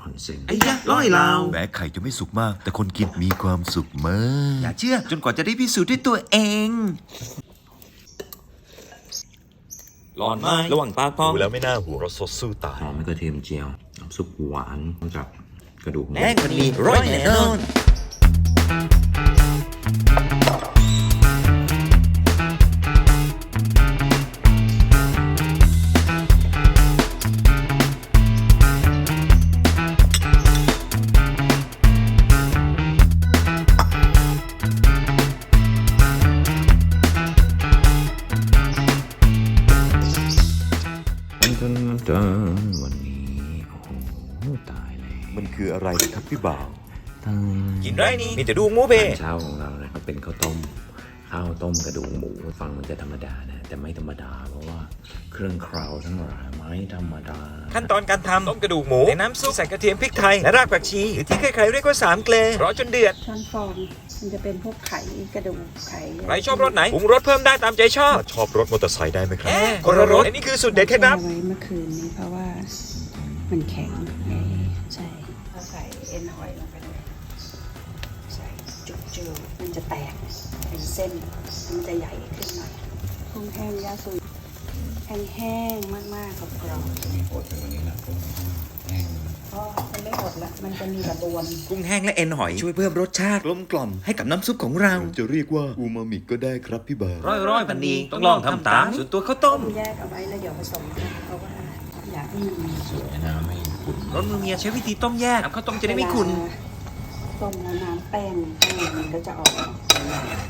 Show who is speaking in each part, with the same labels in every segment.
Speaker 1: ออนเซ็น
Speaker 2: ไอ้ยะร้อยเรา
Speaker 3: แม้ไข่จะไม่สุกมาก แต่คนกินมีความสุขมาก
Speaker 2: อย่าเชื่อ จนกว่าจะได้พิสูจน์ด้วยตัวเอง
Speaker 4: ร้อนไหมระหว่างปากพอง
Speaker 3: ดูแล้วไม่น่าหัวเราะสดสู้ตาย
Speaker 1: หอมกระเทียมเจียว น้ำซุปหวานกับกระดูกหมู
Speaker 4: แน่คนนี้ร้อยแน่นอน
Speaker 1: วันนี้โอ้โหตายเลย
Speaker 3: มันคืออะไรครับพี่บ่าว
Speaker 1: ตายเลย
Speaker 4: กินไรนี่มีแต่ดูหมูเพ่
Speaker 1: อาหารเช้าของเรานะครับเป็นข้าวต้ม ข้าวต้มกระดูกหมูฟังมันจะธรรมดานะ แต่ไม่ธรรมดาเพราะว่าเครื่องเคราวทั้งหลายไม่ธรรมดา
Speaker 4: ขั้นตอนการทำต้มกระดูกหมูในน้ำซุปใส่กระเทียมพริกไทยและรากผักชีหรือที่ใครๆเรียกว่าสามเกลรอจนเดือด
Speaker 5: ช้อนฟอง มันจะเป็นพวกไข่กระดูกไข่
Speaker 4: ใครชอบรสไหนปรุงรสเพิ่มได้ตามใจชอบ
Speaker 3: ชอบรถมอเตอร์ไซค์ได้ไหมครับ
Speaker 4: แค่คนละรสอันนี้คือสูตรเด็ดเคล็ดลับ
Speaker 5: เอาไว้เมื่อคืนนี้เพราะว่ามันแข็งไงใช่เอาใส่เอ็นหอยลงไปเลยใส่จุกจิวมันจะแตกเป็นเส้น มันจะใหญ่ขึ้นหน่อยกุ้งแห้งย่าสุยแห้งๆมากๆกรอบๆ
Speaker 1: อดไปวันนี้ละแห้ง
Speaker 5: ก็มันไม่หมดละมันจะมีแต่บวม
Speaker 2: กุ้งแห้งและเอ็นหอยช่วยเพิ่มรสชาติกลมกล่อมให้กับน้ำซุปของเรา
Speaker 3: จะเรียกว่าอูมามิก็ได้ครับพี่บ่าว
Speaker 4: ร้อยร้อยพันดีต้องลองทำตามส่วนตัวข้าวต้ม
Speaker 5: แยกเอาไว้แล้วเดี๋ยวผสมกันเพราะว่าอยากให้มัน
Speaker 1: สวยนะไม่ขุ่น
Speaker 4: รสมือเมียใช้วิธีต้มแยกน้ำข้าวต้มจะได้ไม่ขุ่น
Speaker 5: ต้มแล้วน้ำแป้งแป้งมันก็จะออก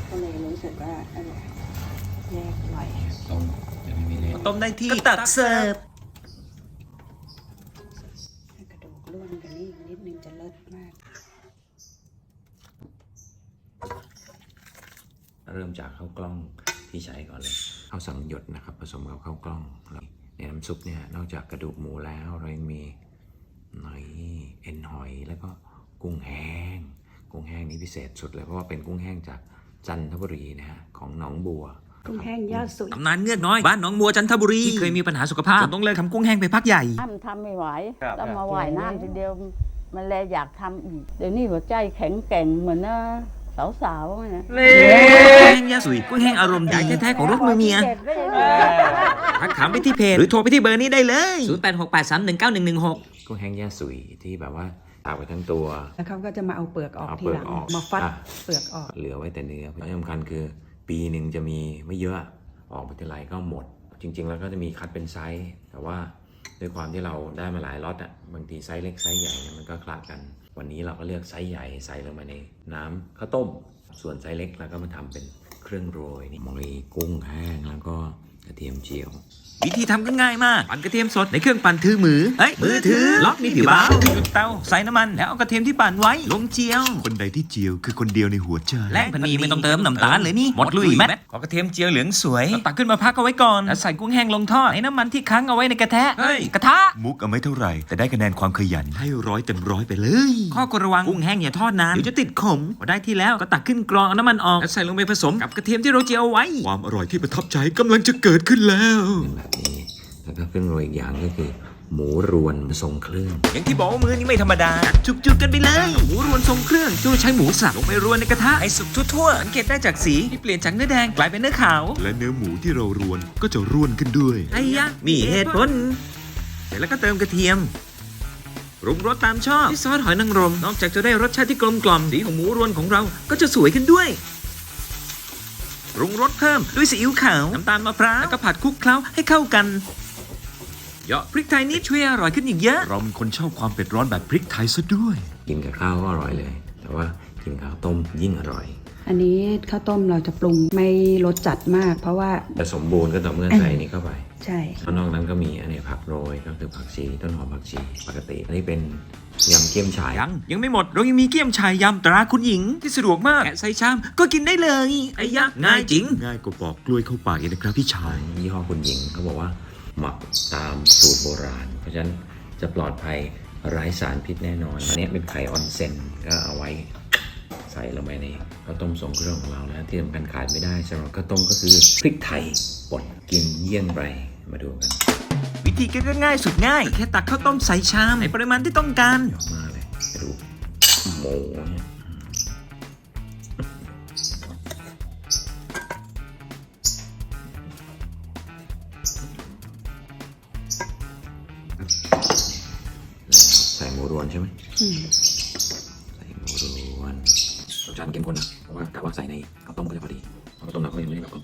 Speaker 5: ก็เลยรู้สึกว่าเออแยกหน่อย
Speaker 1: ต้มจะไม่มีเละ
Speaker 4: ต้มได้ที่ก็ตักเสิร์ฟ
Speaker 5: ให้กระดูกร่วนกันนี่นิดนึงจะเลิศมาก
Speaker 1: เริ่มจาก ข้าวกล้องที่ใช้ก่อนเลยข้าวสังหยดนะครับ ผสมกับข้าวกล้องแล้วในน้ำซุปเนี่ยนอกจากกระดูกหมูแล้วเรายังมีหน่อยเอ็นหอยแล้วก็กุ้งแห้ง กุ้งแห้งนี้พิเศษสุดเลยเพราะว่าเป็นกุ้งแห้งจากจันทบุรีนะฮะของหนองบัว
Speaker 5: กุ้งแห้งยอดสุด
Speaker 2: ตำนานเงือกน้อยบ้านหนองบัวจันทบุรีที่เคยมีปัญหาสุขภาพจนต้องเลิกทำกุ้งแห้งไปพักใหญ่
Speaker 6: ทำทำไม่ไหวต้องมาว่ายน้ำทีเดียวมันเลยอยากทำอีกเดี๋ยวนี้หัวใจแข็งแกร่งเหมือนนะ สาวๆนะ
Speaker 2: กุ้งแห้งยาสุยกุ้งแห้งอารมณ์ดีแท้ๆของรถมือเมีย
Speaker 6: เจ็บไม่ได้
Speaker 2: ทักถามไปที่เพจหรือโทรไปที่เบอร์นี้ได้เลย 0868319116
Speaker 1: กุ้งแห้งย่าสุยที่แบบว่าตากไว้ทั้งตัว
Speaker 5: แล้วเขาก็จะมาเอาเปลือกออก
Speaker 1: เอา
Speaker 5: ที
Speaker 1: เปลื
Speaker 5: ห
Speaker 1: อก
Speaker 5: ลัง
Speaker 1: ออก
Speaker 5: มาฟัด
Speaker 1: อะ
Speaker 5: เปลือกออก
Speaker 1: เหลือไว้แต่เนื้อที่สำคัญคือ ปีหนึ่งจะมีไม่เยอะออกไปทีไรก็หมด จริง ๆ แล้วก็จะมีคัดเป็นไซส์แต่ว่าด้วยความที่เราได้มาหลายล็อตอะบางทีไซส์เล็กไซส์ใหญ่เนี่ยมันก็คลาดกัน วันนี้เราก็เลือกไซส์ใหญ่ใส่ลงมาในน้ำข้าวต้ม ส่วนไซส์เล็กเราก็มาทำเป็นเครื่องโรยนี่มีกุ้งแห้งแล้วก็ กระเทียมเจียว
Speaker 2: วิธีทำก็ง่ายมากปั่นกระเทียมสดในเครื่องปั่นถือมือเฮ้ยมือถือล็อกนี่ผิวเบาจุดเตาใส่น้ำมันแล้วเอากระเทียมที่ปั่นไว้ลงเจียว
Speaker 3: คนใดที่เจียวคือคนเดียวในหัวใจ
Speaker 2: แป้งพันนีไม่ต้องเติมน้ำตาลเลยนี่หมดลุยแมทขอกระเทียมเจียวเหลืองสวยตักขึ้นมาพักเอาไว้ก่อนแล้วใส่กุ้งแห้งลงทอดให้น้ำมันที่ค้างเอาไว้ในกระทะเฮ้ยกระทะ
Speaker 3: มุกเอาไม่เท่าไหร่แต่ได้คะแนนความขยันให้ร้อยเต็มร้อยไปเลย
Speaker 2: ข้อกระวังกุ้งแห้งอย่าทอดนานเดี๋ยวจะติดขมพอได้ที่แล้วก็ตักขึ้นกรองเอาน้ำมันออกแล้วใส่ลงไปผสมกับกระเทียมที่เราเจียวเอาไว้
Speaker 3: ความอร่อยที่ประทับใจกำลังจะเกิดขึ้นแล้ว
Speaker 1: เป็นแบบนี้แล้วก็เครื่องโรยอีกอย่างก็คือ หมูรวนทรงเครื่อง
Speaker 2: อย่างที่บอกว่ามือนี้ไม่ธรรมดาจัดจุกๆกันไปเลย หมูรวนทรงเครื่องโดยใช้หมูสับลงไปรวนในกระทะให้สุกทั่วๆสังเกตได้จากสีที่เปลี่ยนจากเนื้อแดงกลายเป็นเนื้อขาว
Speaker 3: และเนื้อหมูที่เรารวนก็จะร่วนขึ้นด้วย
Speaker 2: ไอ้ยะมีเหตุผลเสร็จแล้วก็เติมกระเทียมปรุงรสตามชอบที่ซอสหอยนางรมนอกจากจะได้รสชาติที่กลมกล่อมสีของหมูรวนของเราก็จะสวยขึ้นด้วย ปรุงรสเพิ่มด้วยซีอิ๊วขาว น้ำตาลมะพร้าว แล้วก็ผัดคลุกเคล้าให้เข้ากันเหยาะพริกไทยนิดช่วยอร่อยขึ้นอีกเยอะ
Speaker 3: เราเป็นคนชอบความเผ็ดร้อนแบบพริกไทยซะด้วย
Speaker 1: กินกับข้าวก็อร่อยเลย แต่ว่ากินข้าวต้มยิ่งอร่อย
Speaker 5: อันนี้ข้าวต้มเราจะปรุงไม่รสจัดมาก เพราะว่า
Speaker 1: แต่สมบูรณ์ก็ต่อเมื่อใส่นี่เข้าไป
Speaker 5: ใช่
Speaker 1: ข้างนอกนั้นก็มีอันนี้ผักโรยก็คือผักชีต้นหอมผักชีปกติ อันนี้เป็น ยำเกี๊ยมฉาย
Speaker 2: ยังยังไม่หมดเรายังมีเกี๊ยมชายยำตราคุณหญิงที่สะดวกมากแกะใส่ชามก็กินได้เลยไอ้ยะง่ายจริง
Speaker 3: ง่ายกว่าปอกกล้วยเข้าปากอีกนะครับพี่ชาย
Speaker 1: ยี่ห้อคุณหญิงเขาบอกว่าหมักตามสูตรโบราณ เพราะฉะนั้นจะปลอดภัยไร้สารพิษแน่นอนอันนี้เป็นไข่ออนเซนก็เอาไว้ใส่ลงไปในข้าวต้มทรงเครื่องของเราแล้วที่สำคัญขาดไม่ได้สำหรับข้าวต้มก็คือพริกไทยป่นกินเยี่ยงไรมาดูกัน
Speaker 2: วิ ธีก็ง่ายสุดง่าย แค่ตักข้าวต้มใส่ชามในปริมาณที่ต้องการ
Speaker 1: ออกมาเลยกระดูกหมูเนี่ยใส่หมูรวนใช่ไหม
Speaker 5: อืม
Speaker 1: ใส่หมูรวนรสชาติมันเข้มข้นนะเพราะว่ากะว่าใส่ในข้าวต้มก็จะพอดีเพราะข้าวต้มเราก็ยังไม่ได้แบบค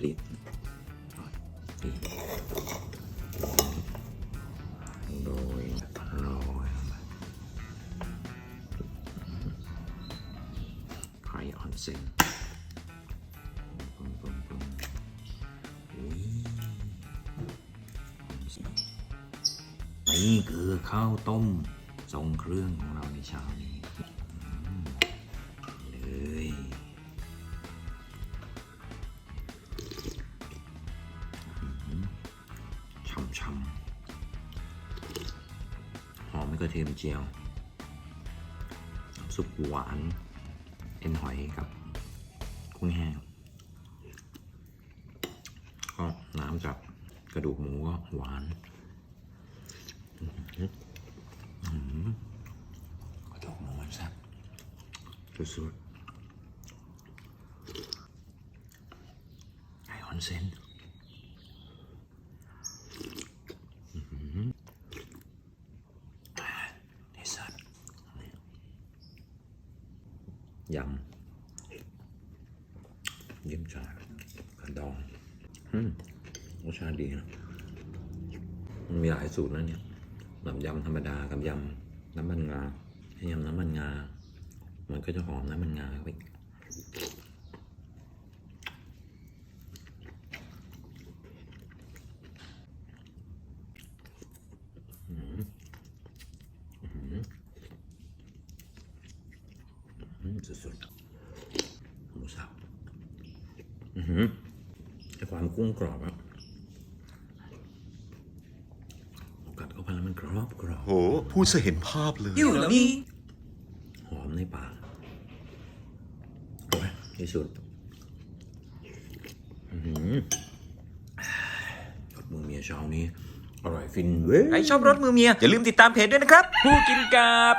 Speaker 1: นี่คือข้าวต้มทรงเครื่องของเราในเช้านี้เลยช่ำช่ำหอมกระเทียมเจียวน้ำซุปหวาน เอ็นหอยกับกุ้งแห้งก็น้ำจากกระดูกหมูก็หวาน กระดูกหมูมันแซ่บสุดๆไก่ออนเซนอื้อหือไอ้สัตว์ยำเยี่ยมจานกระดองอืมรสชาติดีนะมันมีหลายสูตรนะเนี่ย แบบยำธรรมดากับยำน้ำมันงาถ้ายำน้ำมันงา มันก็จะหอมน้ำมันงาไปอีกอืมสุดๆหมูสับอือหือไอความกุ้งกรอบอะกัดเข้าไปแล้วมันกรอบกรอบ
Speaker 3: โห พูดซะเห็นภาพเลย
Speaker 2: อยู่แล้วนี่
Speaker 1: หอมในปากโอ้ยที่สุดอือหือรสมือเมียเช้านี้ อร่อยฟินเว้ย
Speaker 2: ใครชอบรสมือเมีย อย่าลืมติดตามเพจด้วยนะครับ
Speaker 4: ผู้กินกับ